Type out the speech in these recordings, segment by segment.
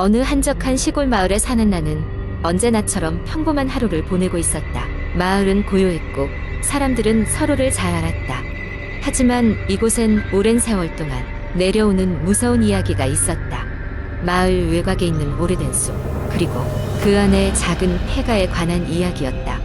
어느 한적한 시골 마을에 사는 나는 언제나처럼 평범한 하루를 보내고 있었다. 마을은 고요했고 사람들은 서로를 잘 알았다. 하지만 이곳엔 오랜 세월 동안 내려오는 무서운 이야기가 있었다. 마을 외곽에 있는 오래된 숲, 그리고 그 안에 작은 폐가에 관한 이야기였다.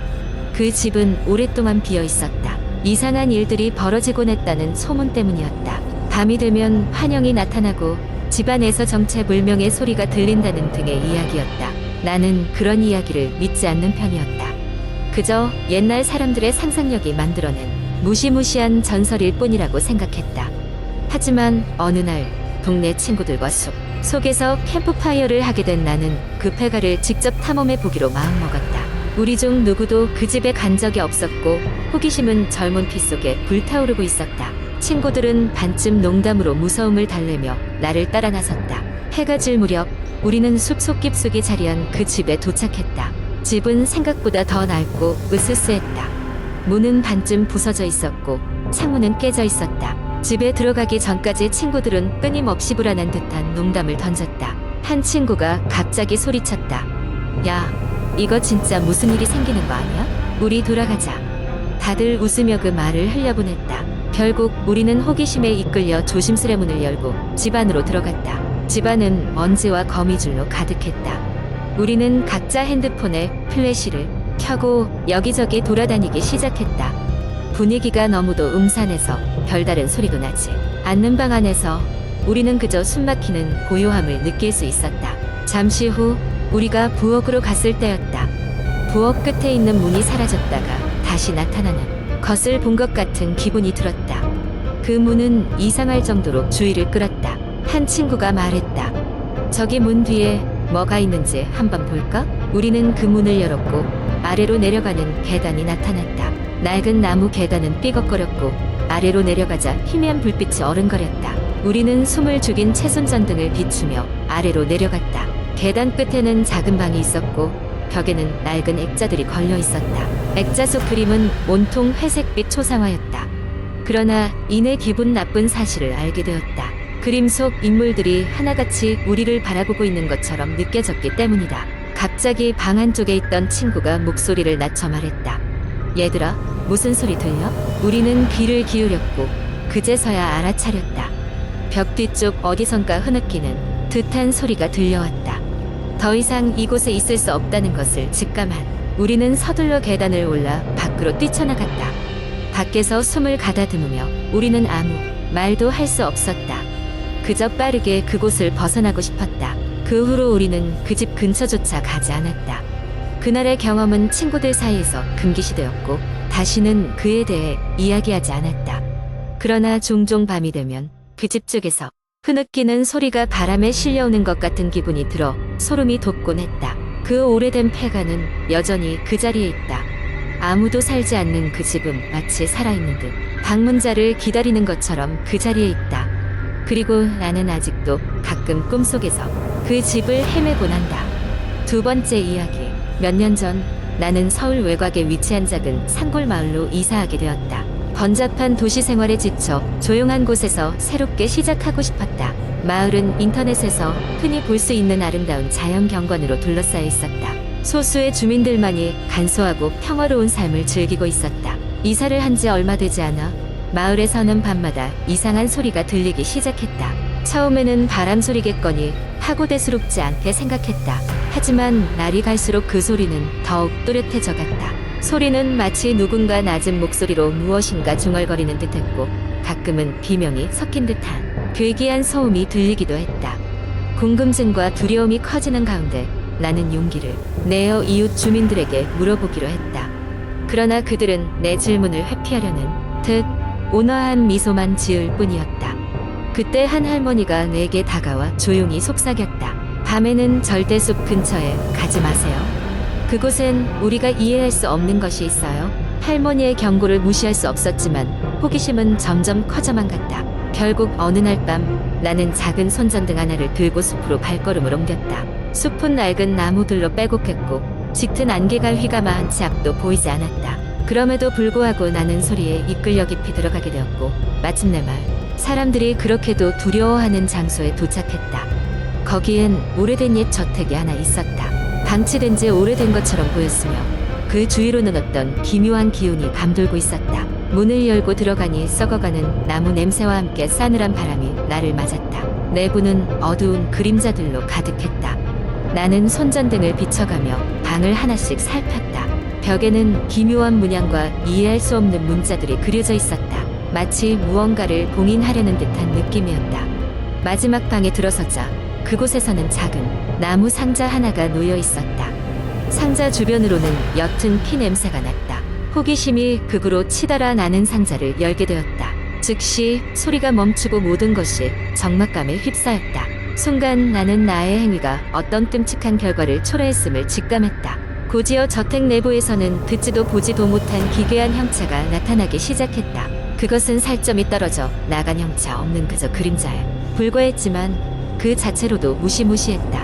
그 집은 오랫동안 비어 있었다. 이상한 일들이 벌어지곤 했다는 소문 때문이었다. 밤이 되면 환영이 나타나고 집안에서 정체 불명의 소리가 들린다는 등의 이야기였다. 나는 그런 이야기를 믿지 않는 편이었다. 그저 옛날 사람들의 상상력이 만들어낸 무시무시한 전설일 뿐이라고 생각했다. 하지만 어느 날 동네 친구들과 숲 속에서 캠프파이어를 하게 된 나는 그 폐가를 직접 탐험해 보기로 마음먹었다. 우리 중 누구도 그 집에 간 적이 없었고 호기심은 젊은 피 속에 불타오르고 있었다. 친구들은 반쯤 농담으로 무서움을 달래며 나를 따라 나섰다. 해가 질 무렵 우리는 숲속 깊숙이 자리한 그 집에 도착했다. 집은 생각보다 더 낡고 으스스했다. 문은 반쯤 부서져 있었고 창문은 깨져 있었다. 집에 들어가기 전까지 친구들은 끊임없이 불안한 듯한 농담을 던졌다. 한 친구가 갑자기 소리쳤다. 야, 이거 진짜 무슨 일이 생기는 거 아니야? 우리 돌아가자. 다들 웃으며 그 말을 흘려보냈다. 결국 우리는 호기심에 이끌려 조심스레 문을 열고 집 안으로 들어갔다. 집 안은 먼지와 거미줄로 가득했다. 우리는 각자 핸드폰에 플래시를 켜고 여기저기 돌아다니기 시작했다. 분위기가 너무도 음산해서 별다른 소리도 나지 않는 방 안에서 우리는 그저 숨막히는 고요함을 느낄 수 있었다. 잠시 후 우리가 부엌으로 갔을 때였다. 부엌 끝에 있는 문이 사라졌다가 다시 나타나는 것을 본 것 같은 기분이 들었다. 그 문은 이상할 정도로 주의를 끌었다. 한 친구가 말했다. 저기 문 뒤에 뭐가 있는지 한번 볼까? 우리는 그 문을 열었고 아래로 내려가는 계단이 나타났다. 낡은 나무 계단은 삐걱거렸고 아래로 내려가자 희미한 불빛이 어른거렸다. 우리는 숨을 죽인 채손전등을 비추며 아래로 내려갔다. 계단 끝에는 작은 방이 있었고 벽에는 낡은 액자들이 걸려 있었다. 액자 속 그림은 온통 회색빛 초상화였다. 그러나 이내 기분 나쁜 사실을 알게 되었다. 그림 속 인물들이 하나같이 우리를 바라보고 있는 것처럼 느껴졌기 때문이다. 갑자기 방 안쪽에 있던 친구가 목소리를 낮춰 말했다. 얘들아, 무슨 소리 들려? 우리는 귀를 기울였고 그제서야 알아차렸다. 벽 뒤쪽 어디선가 흐느끼는 듯한 소리가 들려왔다. 더 이상 이곳에 있을 수 없다는 것을 직감한 우리는 서둘러 계단을 올라 밖으로 뛰쳐나갔다. 밖에서 숨을 가다듬으며 우리는 아무 말도 할 수 없었다. 그저 빠르게 그곳을 벗어나고 싶었다. 그 후로 우리는 그 집 근처조차 가지 않았다. 그날의 경험은 친구들 사이에서 금기시되었고 다시는 그에 대해 이야기하지 않았다. 그러나 종종 밤이 되면 그 집 쪽에서 흐느끼는 소리가 바람에 실려오는 것 같은 기분이 들어 소름이 돋곤 했다. 그 오래된 폐가는 여전히 그 자리에 있다. 아무도 살지 않는 그 집은 마치 살아있는 듯 방문자를 기다리는 것처럼 그 자리에 있다. 그리고 나는 아직도 가끔 꿈속에서 그 집을 헤매곤 한다. 두 번째 이야기. 몇 년 전 나는 서울 외곽에 위치한 작은 산골 마을로 이사하게 되었다. 번잡한 도시 생활에 지쳐 조용한 곳에서 새롭게 시작하고 싶었다. 마을은 인터넷에서 흔히 볼 수 있는 아름다운 자연 경관으로 둘러싸여 있었다. 소수의 주민들만이 간소하고 평화로운 삶을 즐기고 있었다. 이사를 한 지 얼마 되지 않아 마을에서는 밤마다 이상한 소리가 들리기 시작했다. 처음에는 바람 소리겠거니 하고대수롭지 않게 생각했다. 하지만 날이 갈수록 그 소리는 더욱 또렷해져 갔다. 소리는 마치 누군가 낮은 목소리로 무엇인가 중얼거리는 듯했고 가끔은 비명이 섞인 듯한 괴기한 소음이 들리기도 했다. 궁금증과 두려움이 커지는 가운데 나는 용기를 내어 이웃 주민들에게 물어보기로 했다. 그러나 그들은 내 질문을 회피하려는 듯 온화한 미소만 지을 뿐이었다. 그때 한 할머니가 내게 다가와 조용히 속삭였다. 밤에는 절대 숲 근처에 가지 마세요. 그곳엔 우리가 이해할 수 없는 것이 있어요. 할머니의 경고를 무시할 수 없었지만 호기심은 점점 커져만 갔다. 결국 어느 날 밤 나는 작은 손전등 하나를 들고 숲으로 발걸음을 옮겼다. 숲은 낡은 나무들로 빼곡했고 짙은 안개가 휘감아 한치 앞도 보이지 않았다. 그럼에도 불구하고 나는 소리에 이끌려 깊이 들어가게 되었고 마침내 마을 사람들이 그렇게도 두려워하는 장소에 도착했다. 거기엔 오래된 옛 저택이 하나 있었다. 방치된 지 오래된 것처럼 보였으며 그 주위로는 어떤 기묘한 기운이 감돌고 있었다. 문을 열고 들어가니 썩어가는 나무 냄새와 함께 싸늘한 바람이 나를 맞았다. 내부는 어두운 그림자들로 가득했다. 나는 손전등을 비춰가며 방을 하나씩 살폈다. 벽에는 기묘한 문양과 이해할 수 없는 문자들이 그려져 있었다. 마치 무언가를 봉인하려는 듯한 느낌이었다. 마지막 방에 들어서자 그곳에서는 작은 나무 상자 하나가 놓여 있었다. 상자 주변으로는 옅은 피 냄새가 났다. 호기심이 극으로 치달아 나는 상자를 열게 되었다. 즉시 소리가 멈추고 모든 것이 적막감에 휩싸였다. 순간 나는 나의 행위가 어떤 끔찍한 결과를 초래했음을 직감했다. 고지어 저택 내부에서는 듣지도 보지도 못한 기괴한 형체가 나타나기 시작했다. 그것은 살점이 떨어져 나간 형체 없는 그저 그림자에 불과했지만 그 자체로도 무시무시했다.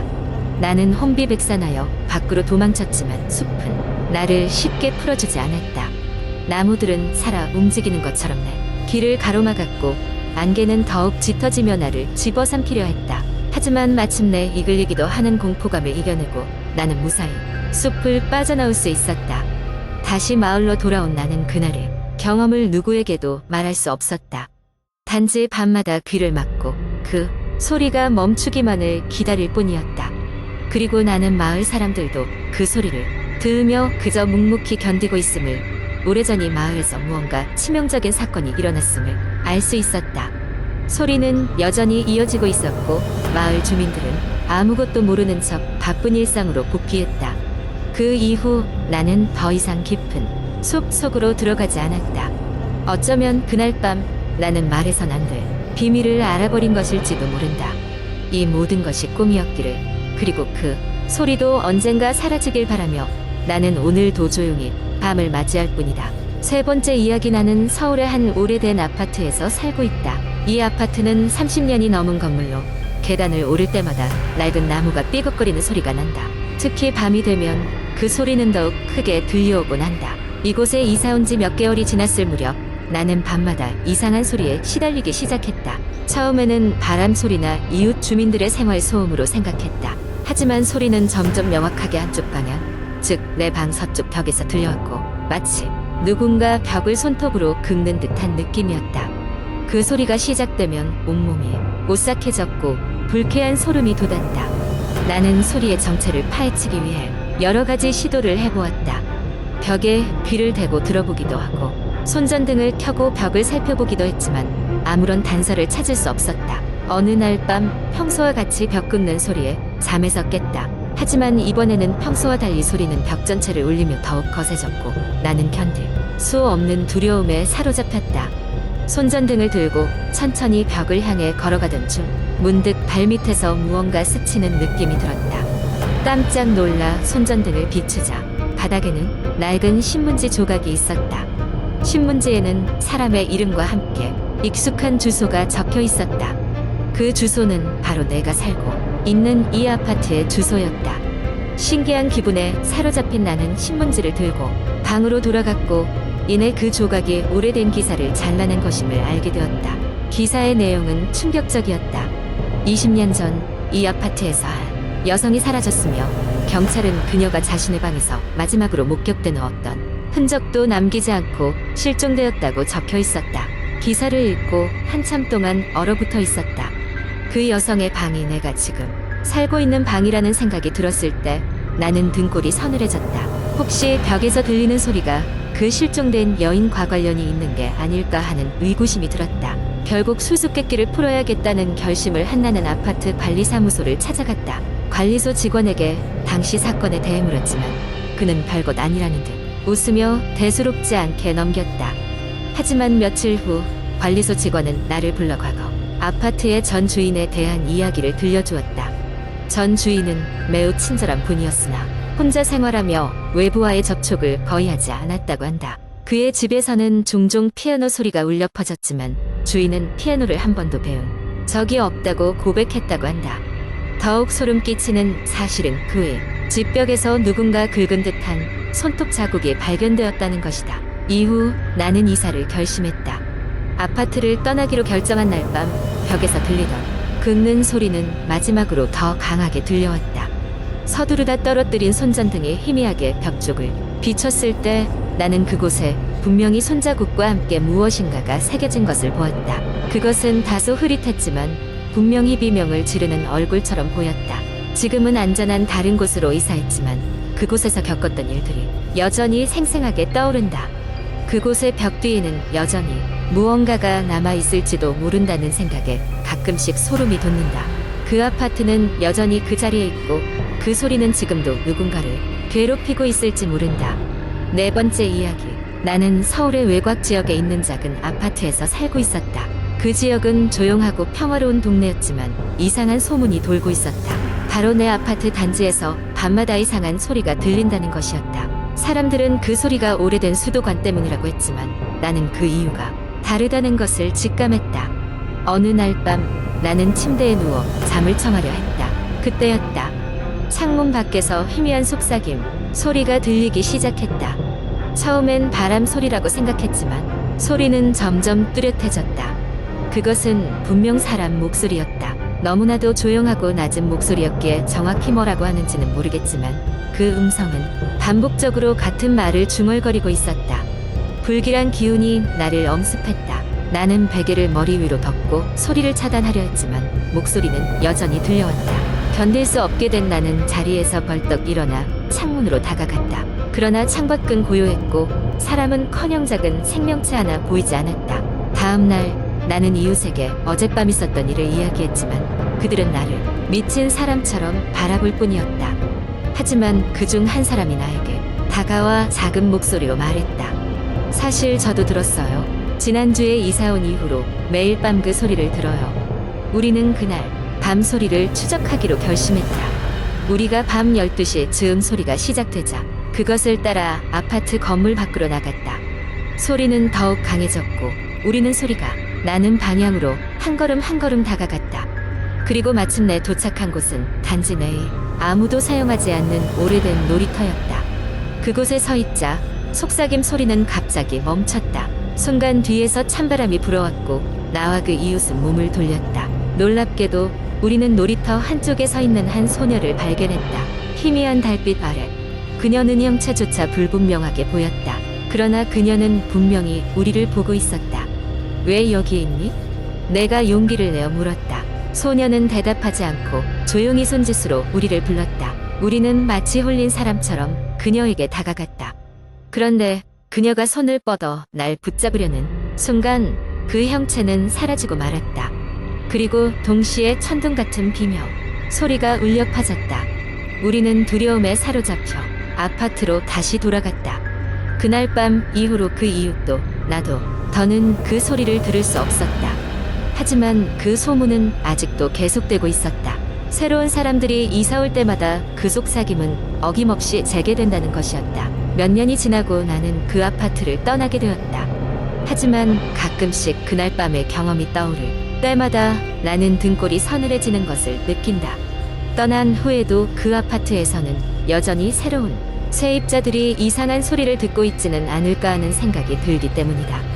나는 혼비백산하여 밖으로 도망쳤지만 숲은 나를 쉽게 풀어주지 않았다. 나무들은 살아 움직이는 것처럼 내 길을 가로막았고 안개는 더욱 짙어지며 나를 집어삼키려 했다. 하지만 마침내 이글리기도 하는 공포감을 이겨내고 나는 무사히 숲을 빠져나올 수 있었다. 다시 마을로 돌아온 나는 그날의 경험을 누구에게도 말할 수 없었다. 단지 밤마다 귀를 막고 그 소리가 멈추기만을 기다릴 뿐이었다. 그리고 나는 마을 사람들도 그 소리를 들으며 그저 묵묵히 견디고 있음을 오래전이 마을에서 무언가 치명적인 사건이 일어났음을 알 수 있었다. 소리는 여전히 이어지고 있었고 마을 주민들은 아무것도 모르는 척 바쁜 일상으로 복귀했다. 그 이후 나는 더 이상 깊은 숲 속으로 들어가지 않았다. 어쩌면 그날 밤 나는 말해선 안 될 비밀을 알아버린 것일지도 모른다. 이 모든 것이 꿈이었기를 그리고 그 소리도 언젠가 사라지길 바라며 나는 오늘도 조용히 밤을 맞이할 뿐이다. 세 번째 이야기 나는 서울의 한 오래된 아파트에서 살고 있다. 이 아파트는 30년이 넘은 건물로 계단을 오를 때마다 낡은 나무가 삐걱거리는 소리가 난다. 특히 밤이 되면 그 소리는 더욱 크게 들려오곤 한다. 이곳에 이사 온 지 몇 개월이 지났을 무렵 나는 밤마다 이상한 소리에 시달리기 시작했다. 처음에는 바람 소리나 이웃 주민들의 생활 소음으로 생각했다. 하지만 소리는 점점 명확하게 한쪽 방향, 즉 내 방 서쪽 벽에서 들려왔고 마치 누군가 벽을 손톱으로 긁는 듯한 느낌이었다. 그 소리가 시작되면 온몸이 오싹해졌고 불쾌한 소름이 돋았다. 나는 소리의 정체를 파헤치기 위해 여러 가지 시도를 해보았다. 벽에 귀를 대고 들어보기도 하고 손전등을 켜고 벽을 살펴보기도 했지만 아무런 단서를 찾을 수 없었다. 어느 날 밤 평소와 같이 벽 긁는 소리에 잠에서 깼다. 하지만 이번에는 평소와 달리 소리는 벽 전체를 울리며 더욱 거세졌고 나는 견딜 수 없는 두려움에 사로잡혔다. 손전등을 들고 천천히 벽을 향해 걸어가던 중 문득 발밑에서 무언가 스치는 느낌이 들었다. 깜짝 놀라 손전등을 비추자 바닥에는 낡은 신문지 조각이 있었다. 신문지에는 사람의 이름과 함께 익숙한 주소가 적혀 있었다. 그 주소는 바로 내가 살고 있는 이 아파트의 주소였다. 신기한 기분에 사로잡힌 나는 신문지를 들고 방으로 돌아갔고 이내 그 조각이 오래된 기사를 잘라낸 것임을 알게 되었다. 기사의 내용은 충격적이었다. 20년 전 이 아파트에서 한 여성이 사라졌으며 경찰은 그녀가 자신의 방에서 마지막으로 목격된 어떤 흔적도 남기지 않고 실종되었다고 적혀 있었다. 기사를 읽고 한참 동안 얼어붙어 있었다. 그 여성의 방이 내가 지금 살고 있는 방이라는 생각이 들었을 때 나는 등골이 서늘해졌다. 혹시 벽에서 들리는 소리가 그 실종된 여인과 관련이 있는 게 아닐까 하는 의구심이 들었다. 결국 수수께끼를 풀어야겠다는 결심을 한 나는 아파트 관리사무소를 찾아갔다. 관리소 직원에게 당시 사건에 대해 물었지만 그는 별것 아니라는 듯 웃으며 대수롭지 않게 넘겼다. 하지만 며칠 후 관리소 직원은 나를 불러 과거 아파트의 전 주인에 대한 이야기를 들려주었다. 전 주인은 매우 친절한 분이었으나 혼자 생활하며 외부와의 접촉을 거의 하지 않았다고 한다. 그의 집에서는 종종 피아노 소리가 울려 퍼졌지만 주인은 피아노를 한 번도 배운 적이 없다고 고백했다고 한다. 더욱 소름 끼치는 사실은 그의 집벽에서 누군가 긁은 듯한 손톱 자국이 발견되었다는 것이다. 이후 나는 이사를 결심했다. 아파트를 떠나기로 결정한 날 밤 벽에서 들리던 긁는 소리는 마지막으로 더 강하게 들려왔다. 서두르다 떨어뜨린 손전등이 희미하게 벽 쪽을 비췄을 때 나는 그곳에 분명히 손자국과 함께 무엇인가가 새겨진 것을 보았다. 그것은 다소 흐릿했지만 분명히 비명을 지르는 얼굴처럼 보였다. 지금은 안전한 다른 곳으로 이사했지만 그곳에서 겪었던 일들이 여전히 생생하게 떠오른다. 그곳의 벽 뒤에는 여전히 무언가가 남아 있을지도 모른다는 생각에 가끔씩 소름이 돋는다. 그 아파트는 여전히 그 자리에 있고 그 소리는 지금도 누군가를 괴롭히고 있을지 모른다. 네 번째 이야기. 나는 서울의 외곽 지역에 있는 작은 아파트에서 살고 있었다. 그 지역은 조용하고 평화로운 동네였지만 이상한 소문이 돌고 있었다. 바로 내 아파트 단지에서 밤마다 이상한 소리가 들린다는 것이었다. 사람들은 그 소리가 오래된 수도관 때문이라고 했지만 나는 그 이유가 다르다는 것을 직감했다. 어느 날 밤 나는 침대에 누워 잠을 청하려 했다. 그때였다. 창문 밖에서 희미한 속삭임 소리가 들리기 시작했다. 처음엔 바람 소리라고 생각했지만 소리는 점점 뚜렷해졌다. 그것은 분명 사람 목소리였다. 너무나도 조용하고 낮은 목소리였기에 정확히 뭐라고 하는지는 모르겠지만 그 음성은 반복적으로 같은 말을 중얼거리고 있었다. 불길한 기운이 나를 엄습했다. 나는 베개를 머리 위로 덮고 소리를 차단하려 했지만 목소리는 여전히 들려왔다. 견딜 수 없게 된 나는 자리에서 벌떡 일어나 창문으로 다가갔다. 그러나 창밖은 고요했고 사람은 커녕 작은 생명체 하나 보이지 않았다. 다음 날 나는 이웃에게 어젯밤 있었던 일을 이야기했지만 그들은 나를 미친 사람처럼 바라볼 뿐이었다. 하지만 그 중 한 사람이 나에게 다가와 작은 목소리로 말했다. 사실 저도 들었어요. 지난주에 이사 온 이후로 매일 밤 그 소리를 들어요. 우리는 그날 밤 소리를 추적하기로 결심했다. 우리가 밤 12시 즈음 소리가 시작되자 그것을 따라 아파트 건물 밖으로 나갔다. 소리는 더욱 강해졌고 우리는 소리가 나는 방향으로 한 걸음 한 걸음 다가갔다. 그리고 마침내 도착한 곳은 단지 내에 아무도 사용하지 않는 오래된 놀이터였다. 그곳에 서 있자 속삭임 소리는 갑자기 멈췄다. 순간 뒤에서 찬바람이 불어왔고 나와 그 이웃은 몸을 돌렸다. 놀랍게도 우리는 놀이터 한쪽에 서 있는 한 소녀를 발견했다. 희미한 달빛 아래 그녀는 형체조차 불분명하게 보였다. 그러나 그녀는 분명히 우리를 보고 있었다. 왜 여기에 있니? 내가 용기를 내어 물었다. 소녀는 대답하지 않고 조용히 손짓으로 우리를 불렀다. 우리는 마치 홀린 사람처럼 그녀에게 다가갔다. 그런데 그녀가 손을 뻗어 날 붙잡으려는 순간 그 형체는 사라지고 말았다. 그리고 동시에 천둥 같은 비명, 소리가 울려 퍼졌다. 우리는 두려움에 사로잡혀 아파트로 다시 돌아갔다. 그날 밤 이후로 그 이웃도 나도 더는 그 소리를 들을 수 없었다. 하지만 그 소문은 아직도 계속되고 있었다. 새로운 사람들이 이사 올 때마다 그 속삭임은 어김없이 재개된다는 것이었다. 몇 년이 지나고 나는 그 아파트를 떠나게 되었다. 하지만 가끔씩 그날 밤의 경험이 떠오를 때마다 나는 등골이 서늘해지는 것을 느낀다. 떠난 후에도 그 아파트에서는 여전히 새로운 세입자들이 이상한 소리를 듣고 있지는 않을까 하는 생각이 들기 때문이다.